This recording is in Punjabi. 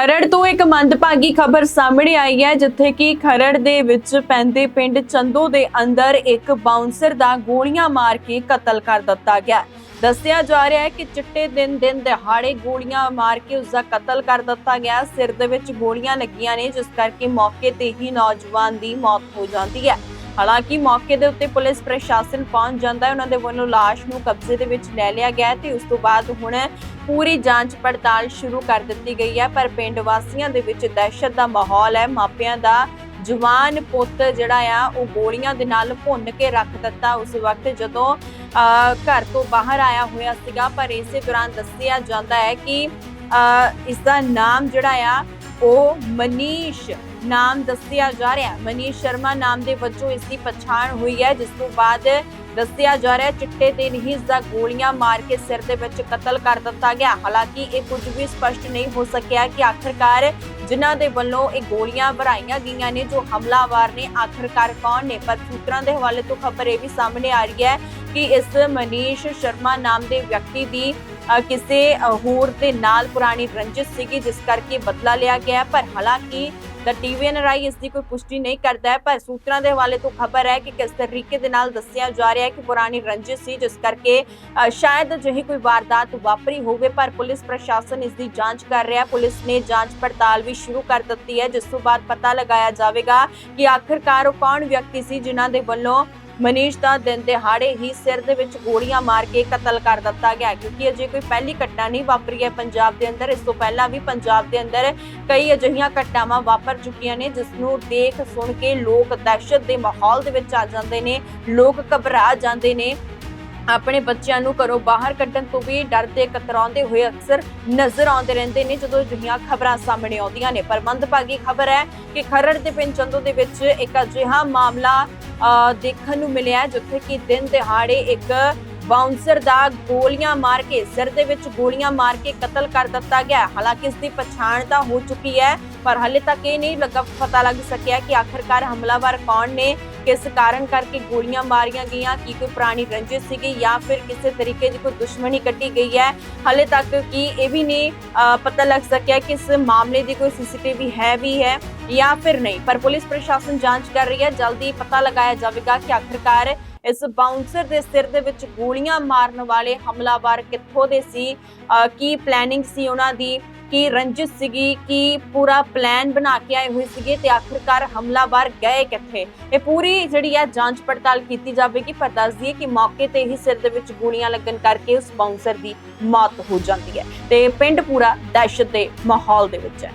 ਖਰੜ ਤੋਂ ਇੱਕ ਮੰਦਭਾਗੀ ਖਬਰ ਸਾਹਮਣੇ ਆਈ ਹੈ, ਜਿੱਥੇ ਕਿ ਖਰੜ ਦੇ ਵਿੱਚ ਪੈਂਦੇ ਪਿੰਡ ਚੰਦੋ ਦੇ ਅੰਦਰ ਇੱਕ ਬਾਉਂਸਰ ਦਾ ਗੋਲੀਆਂ ਮਾਰ ਕੇ ਕਤਲ ਕਰ ਦਿੱਤਾ ਗਿਆ। ਦੱਸਿਆ ਜਾ ਰਿਹਾ ਹੈ ਕਿ ਚਿੱਟੇ ਦਿਨ ਦਿਨ ਦਿਹਾੜੇ ਗੋਲੀਆਂ ਮਾਰ ਕੇ ਉਸ ਦਾ ਕਤਲ ਕਰ ਦਿੱਤਾ ਗਿਆ। ਸਿਰ ਦੇ ਵਿੱਚ ਗੋਲੀਆਂ ਲੱਗੀਆਂ ਨੇ, ਜਿਸ ਕਰਕੇ ਮੌਕੇ ਤੇ ਹੀ ਨੌਜਵਾਨ ਦੀ ਮੌਤ ਹੋ ਜਾਂਦੀ ਹੈ। ਹਾਲਾਂਕਿ ਮੌਕੇ ਦੇ ਉੱਤੇ ਪੁਲਿਸ ਪ੍ਰਸ਼ਾਸਨ ਪਹੁੰਚ ਜਾਂਦਾ ਹੈ। ਉਹਨਾਂ ਦੇ ਵੱਲੋਂ ਲਾਸ਼ ਨੂੰ ਕਬਜ਼ੇ ਦੇ ਵਿੱਚ ਲੈ ਲਿਆ ਗਿਆ ਤੇ ਉਸ ਤੋਂ ਬਾਅਦ ਹੁਣ ਪੂਰੀ ਜਾਂਚ ਪੜਤਾਲ ਸ਼ੁਰੂ ਕਰ ਦਿੱਤੀ ਗਈ ਹੈ। ਪਰ ਪਿੰਡ ਵਾਸੀਆਂ ਦੇ ਵਿੱਚ ਦਹਿਸ਼ਤ ਦਾ ਮਾਹੌਲ ਹੈ। ਮਾਪਿਆਂ ਦਾ ਜਵਾਨ ਪੁੱਤ ਜਿਹੜਾ ਆ ਉਹ ਗੋਲੀਆਂ ਦੇ ਨਾਲ ਭੁੰਨ ਕੇ ਰੱਖ ਦਿੱਤਾ। ਉਸ ਵਕਤ ਜਦੋਂ ਅਹ, ਘਰ ਤੋਂ ਬਾਹਰ ਆਇਆ ਹੋਇਆ ਸੀਗਾ ਪਰ ਇਸੇ ਦੌਰਾਨ ਦੱਸਿਆ ਜਾਂਦਾ ਹੈ ਕਿ ਅਹ, ਇਸ ਦਾ ਨਾਮ ਜਿਹੜਾ ਆ ਉਹ ਮਨੀਸ਼ ਨਾਮ ਦੱਸਿਆ ਜਾ ਰਿਹਾ ਮਨੀਸ਼ ਸ਼ਰਮਾ ਨਾਮ ਦੇ ਵਜੋਂ ਇਸ ਦੀ ਪਛਾਣ ਹੋਈ ਹੈ, ਜਿਸ ਤੋਂ ਬਾਅਦ ਦੱਸਿਆ ਜਾ ਰਿਹਾ ਚਿੱਟੇ ਦਿਨ ਹੀ ਇਸ ਦਾ ਗੋਲੀਆਂ ਮਾਰ ਕੇ ਸਿਰ ਦੇ ਵਿੱਚ ਕਤਲ ਕਰ ਦਿੱਤਾ ਗਿਆ। ਹਾਲਾਂਕਿ ਇਹ ਕੁਝ ਵੀ ਸਪਸ਼ਟ ਨਹੀਂ ਹੋ ਸਕਿਆ ਕਿ ਆਖਰਕਾਰ ਜਿਨ੍ਹਾਂ ਦੇ ਵੱਲੋਂ ਇਹ ਗੋਲੀਆਂ ਭਰਾਈਆਂ ਗਈਆਂ ਨੇ, ਜੋ ਹਮਲਾਵਰ ਨੇ, ਆਖਰਕਾਰ ਕੌਣ ਨੇ? ਪਰ ਸੂਤਰਾਂ ਦੇ ਹਵਾਲੇ ਤੋਂ ਖਬਰ ਇਹ ਵੀ ਸਾਹਮਣੇ ਆ ਰਹੀ ਹੈ ਕਿ ਇਸ ਮਨੀਸ਼ ਸ਼ਰਮਾ ਨਾਮ ਦੇ ਵਿਅਕਤੀ ਦੀ ਕਿਸੇ ਹੋਰ ਦੇ ਨਾਲ ਪੁਰਾਣੀ ਰੰਜਿਸ਼ ਸੀਗੀ, ਜਿਸ ਕਰਕੇ ਬਦਲਾ ਲਿਆ ਗਿਆ ਪਰ ਹਾਲਾਂਕਿ ਦਾ ਟੀਵੀਐਨ ਇਸ ਦੀ ਕੋਈ ਪੁਸ਼ਟੀ ਨਹੀਂ ਕਰਦਾ ਹੈ, ਪਰ ਸੂਤਰਾਂ ਦੇ ਹਵਾਲੇ ਤੋਂ ਖਬਰ ਹੈ ਕਿ ਕਿਸ ਤਰੀਕੇ ਦੇ ਨਾਲ ਦੱਸਿਆ ਜਾ ਰਿਹਾ ਹੈ ਕਿ ਪੁਰਾਣੀ ਰੰਜਿਸ਼ ਸੀ, ਜਿਸ ਕਰਕੇ ਸ਼ਾਇਦ ਅਜਿਹੀ ਕੋਈ ਵਾਰਦਾਤ ਵਾਪਰੀ ਹੋਵੇ, ਪਰ ਪੁਲਿਸ ਪ੍ਰਸ਼ਾਸਨ ਇਸ ਦੀ ਜਾਂਚ ਕਰ ਰਿਹਾ ਹੈ। ਪੁਲਿਸ ਨੇ ਜਾਂਚ ਪੜਤਾਲ ਵੀ ਸ਼ੁਰੂ ਕਰ ਦਿੱਤੀ ਹੈ, ਜਿਸ ਤੋਂ ਬਾਅਦ ਪਤਾ ਲਗਾਇਆ ਜਾਵੇਗਾ ਕਿ ਆਖਰਕਾਰ ਉਹ ਕੌਣ ਵਿਅਕਤੀ ਸੀ, ਜਿਨ੍ਹਾਂ ਦੇ ਵੱਲੋਂ ਮਨੀਸ਼ ਦਾ ਦਿਨ ਦਿਹਾੜੇ ਹੀ ਸਿਰ ਦੇ ਵਿੱਚ ਗੋਲੀਆਂ ਮਾਰ ਕੇ ਕਤਲ ਕਰ ਦਿੱਤਾ ਗਿਆ ਕਿਉਂਕਿ ਅਜੇ ਕੋਈ ਪਹਿਲੀ ਘਟਨਾ ਨਹੀਂ ਵਾਪਰੀ ਹੈ ਪੰਜਾਬ ਦੇ ਅੰਦਰ। ਇਸ ਤੋਂ ਪਹਿਲਾਂ ਵੀ ਪੰਜਾਬ ਦੇ ਅੰਦਰ ਕਈ ਅਜਿਹੀਆਂ ਘਟਨਾਵਾਂ ਵਾਪਰ ਚੁੱਕੀਆਂ ਨੇ, ਜਿਸ ਨੂੰ ਦੇਖ ਸੁਣ ਕੇ ਲੋਕ ਦਹਿਸ਼ਤ ਦੇ ਮਾਹੌਲ ਦੇ ਵਿੱਚ ਆ ਜਾਂਦੇ ਨੇ, ਲੋਕ ਘਬਰਾ ਜਾਂਦੇ ਨੇ। ਆਪਣੇ ਬੱਚਿਆਂ ਨੂੰ ਘਰੋਂ ਬਾਹਰ ਕੱਢਣ ਤੋਂ ਵੀ ਡਰਦੇ, ਕਤਰਾਉਂਦੇ ਹੋਏ ਅਕਸਰ ਨਜ਼ਰ ਆਉਂਦੇ ਰਹਿੰਦੇ ਨੇ, ਜਦੋਂ ਅਜਿਹੀਆਂ ਖਬਰਾਂ ਸਾਹਮਣੇ ਆਉਂਦੀਆਂ ਨੇ। ਪਰ ਮੰਦਭਾਗੀ ਖਬਰ ਹੈ ਕਿ ਖਰੜ ਦੇ ਪਿੰਡ ਚੰਦੋ ਦੇ ਵਿੱਚ ਇੱਕ ਅਜਿਹਾ ਮਾਮਲਾ ਦੇਖਣ ਨੂੰ ਮਿਲਿਆ ਜਿੱਥੇ ਕਿ ਦਿਨ ਦਿਹਾੜੇ ਇੱਕ ਬਾਉਂਸਰ ਦਾ ਗੋਲੀਆਂ ਮਾਰ ਕੇ, ਸਿਰ ਦੇ ਵਿੱਚ ਗੋਲੀਆਂ ਮਾਰ ਕੇ ਕਤਲ ਕਰ ਦਿੱਤਾ ਗਿਆ। ਹਾਲਾਂਕਿ ਇਸ ਦੀ ਪਛਾਣ ਤਾਂ ਹੋ ਚੁੱਕੀ ਹੈ, ਪਰ ਹਾਲੇ ਤੱਕ ਇਹ ਨਹੀਂ ਲੱਗਾ ਪਤਾ ਲੱਗ ਸਕਿਆ ਕਿ ਆਖਰਕਾਰ ਹਮਲਾਵਰ ਕੌਣ ਨੇ, ਕਿਸ ਕਾਰਨ ਕਰਕੇ ਗੋਲੀਆਂ ਮਾਰੀਆਂ ਗਈਆਂ, ਕੀ ਕੋਈ ਪੁਰਾਣੀ ਰੰਜਿਸ਼ ਸੀਗੀ ਜਾਂ ਫਿਰ ਕਿਸੇ ਤਰੀਕੇ ਦੀ ਕੋਈ ਦੁਸ਼ਮਣੀ ਕੱਢੀ ਗਈ ਹੈ। ਹਾਲੇ ਤੱਕ ਕੀ ਇਹ ਵੀ ਨਹੀਂ ਪਤਾ ਲੱਗ ਸਕਿਆ ਕਿ ਇਸ ਮਾਮਲੇ ਦੀ ਕੋਈ ਸੀਸੀਟੀਵੀ ਹੈ ਵੀ ਹੈ ਜਾਂ ਫਿਰ ਨਹੀਂ। ਪਰ ਪੁਲਿਸ ਪ੍ਰਸ਼ਾਸਨ ਜਾਂਚ ਕਰ ਰਹੀ ਹੈ, ਜਲਦੀ ਪਤਾ ਲਗਾਇਆ ਜਾਵੇਗਾ ਕਿ ਆਖਰਕਾਰ ਇਸ ਬਾਉਂਸਰ ਦੇ ਸਿਰ ਦੇ ਵਿੱਚ ਗੋਲੀਆਂ ਮਾਰਨ ਵਾਲੇ ਹਮਲਾਵਰ ਕਿੱਥੋਂ ਦੇ ਸੀ? ਕੀ ਪਲੈਨਿੰਗ ਸੀ ਉਹਨਾਂ ਦੀ? ਕੀ ਰੰਜਿਸ਼ ਸੀਗੀ? ਕੀ ਪੂਰਾ ਪਲਾਨ ਬਣਾ ਕੇ ਆਏ ਹੋਏ ਸੀਗੇ ਤੇ ਆਖਰਕਾਰ ਹਮਲਾਵਰ ਗਏ ਕਿੱਥੇ? ਇਹ ਪੂਰੀ ਜਿਹੜੀ ਹੈ ਜਾਂਚ ਪੜਤਾਲ ਕੀਤੀ ਜਾਵੇਗੀ, ਪਰ ਦੱਸ ਦਈਏ ਕਿ ਮੌਕੇ ਤੇ ਹੀ ਸਿਰ ਦੇ ਵਿੱਚ ਗੋਲੀਆਂ ਲੱਗਣ ਕਰਕੇ ਉਸ ਬਾਉਂਸਰ ਦੀ ਮੌਤ ਹੋ ਜਾਂਦੀ ਹੈ ਤੇ ਪਿੰਡ ਪੂਰਾ ਦਹਿਸ਼ਤ ਦੇ ਮਾਹੌਲ ਦੇ ਵਿੱਚ ਹੈ।